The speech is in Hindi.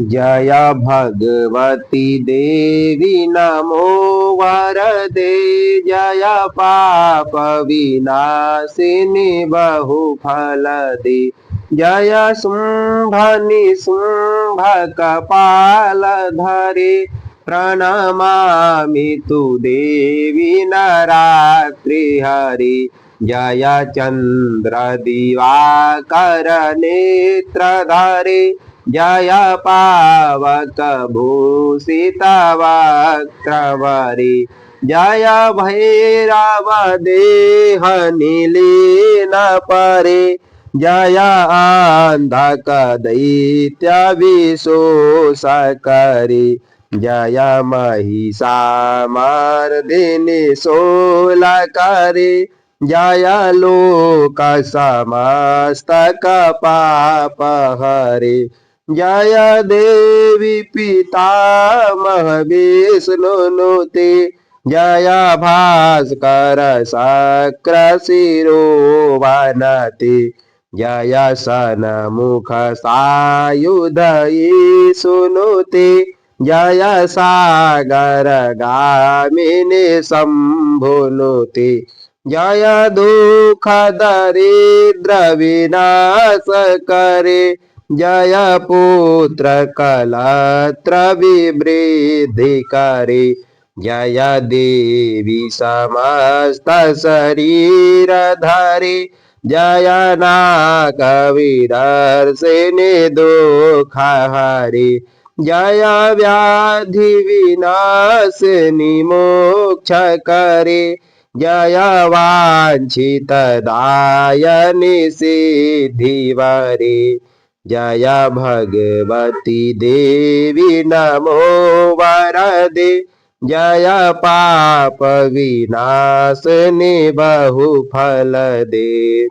जया भगवती देवी नमो वरदे जया पाप विनाशिनि बहुफलदे जय शुम्भनि शुम्भकपालधरे प्रणमामि तु देवी नरात्रिहरि जय चन्द्रदिवाकरनेत्रधरे जय पावक भूषितवक्त्रवरि जय भैरव देह निलीन परे जय अन्धक दैत्यविशोषकरि जय महिषामर्दिनि सोलकरि जय लोकसमस्तक पापहरे जय देवी पिता पितामह विष्णुनुते जय भास्कर शक्र शिरोवनते जय सन मुख सायुध सुनुते जय सागर गामिनी शम्भुनुते जय दुःख दरिद्र विनाश करे जय पुत्र कलत्र विवृद्धि करे जय देवी समस्त शरीर धरे जय हरे जय व्याधि विनाशिनि मोक्ष करे जय वाञ्छित दायनि सिद्धिवरे जय भगवती देवी नमो वरदे। जय पाप विनाश नि बहु फल दे।